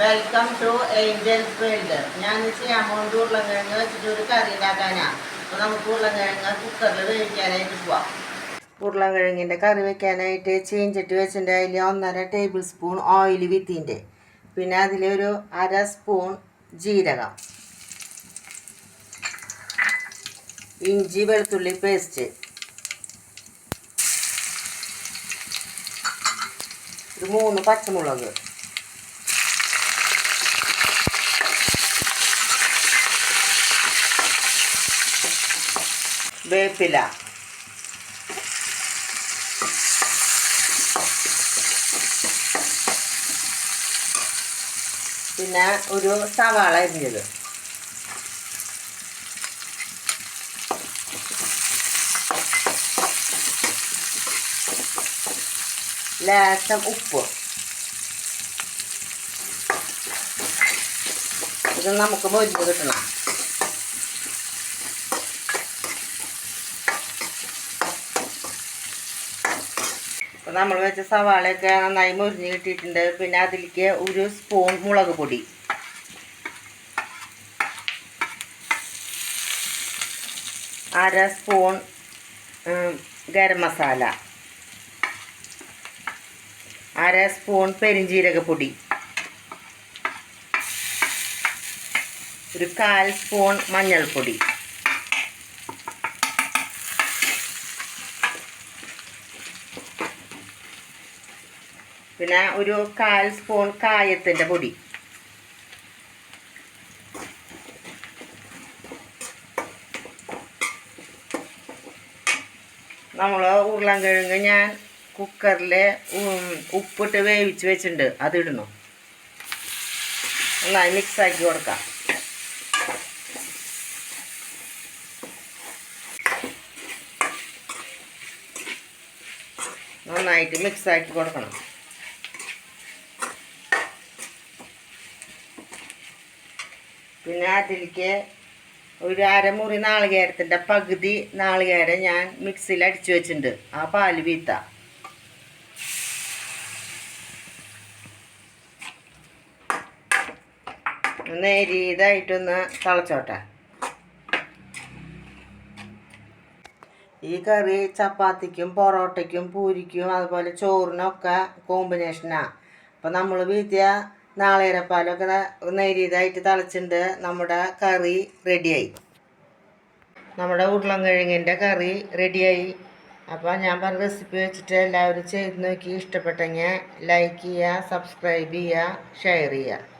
Welcome to Angeles world ഞാൻ പോകുന്നത് ഉരുളക്കിഴങ്ങ് വെച്ചിട്ട് ഒരു കറി ഉണ്ടാക്കാനാണ് അപ്പോൾ നമുക്ക് ഉരുളക്കിഴങ്ങ് കുക്കറിൽ വേവിക്കാനായിട്ട് പോവാം. ഉരുളക്കിഴങ്ങിന്റെ കറി വെക്കാനായിട്ട് ചീഞ്ചട്ടി വെച്ചിട്ട് അതിൽ ഒന്നര ടേബിൾ സ്പൂൺ ഓയിൽ വിത്തിന്റെ. പിന്നെ അതിലൊരു അര സ്പൂൺ ജീരകം. ഇഞ്ചി വെളുത്തുള്ളി പേസ്റ്റ് ഒരു മൂന്ന് പച്ചമുളക്. വേപ്പില പിന്നെ ഒരു സവാള അരിഞ്ഞത്. ലേശം ഉപ്പ്. ഇത് നമുക്ക് മൊരിഞ്ഞ് കിട്ടണം. അപ്പോൾ നമ്മൾ വെച്ച സവാളയൊക്കെ നന്നായി മുരിഞ്ഞ് കിട്ടിയിട്ടുണ്ട്. പിന്നെ അതിലേക്ക് ഒരു സ്പൂൺ മുളക് പൊടി. അര സ്പൂൺ ഗരം മസാല. അര സ്പൂൺ പെരിഞ്ജീരകപ്പൊടി. ഒരു കാൽ സ്പൂൺ മഞ്ഞൾപ്പൊടി. പിന്നെ ഒരു കാൽ സ്പൂൺ കായത്തിന്റെ പൊടി. നമ്മൾ ഉരുളൻകിഴങ്ങ് ഞാൻ കുക്കറിൽ ഉപ്പിട്ട് വേവിച്ച് വെച്ചിട്ടുണ്ട്. അതിടുന്നു നന്നായി മിക്സാക്കി കൊടുക്കാം. നന്നായിട്ട് മിക്സാക്കി കൊടുക്കണം. പിന്നെ അതിലേക്ക് ഒരു അരമുറി നാളികേരത്തിന്റെ പകുതി നാളികേരം ഞാൻ മിക്സിയിൽ അടിച്ചു വെച്ചിട്ടുണ്ട്. ആ പാൽ വീത്ത. നേരിയതായിട്ടൊന്ന് തിളച്ചോട്ടെ. ഈ കറി ചപ്പാത്തിക്കും പൊറോട്ടയ്ക്കും പൂരിക്കും അതുപോലെ ചോറിനൊക്കെ കോമ്പിനേഷനാണ് അപ്പം നമ്മൾ വീട്ടിയ നാളേരപ്പാലൊക്കെ നേരിയതായിട്ട് തിളച്ചിട്ടുണ്ട് നമ്മുടെ കറി റെഡിയായി. നമ്മുടെ ഉരുളൻകിഴങ്ങിന്റെ കറി റെഡിയായി. അപ്പോൾ ഞാൻ പറഞ്ഞ റെസിപ്പി വെച്ചിട്ട് എല്ലാവരും ചെയ്ത് നോക്കി. ഇഷ്ടപ്പെട്ടെങ്കിൽ ലൈക്ക് ചെയ്യുക സബ്സ്ക്രൈബ് ചെയ്യുക ഷെയർ ചെയ്യുക.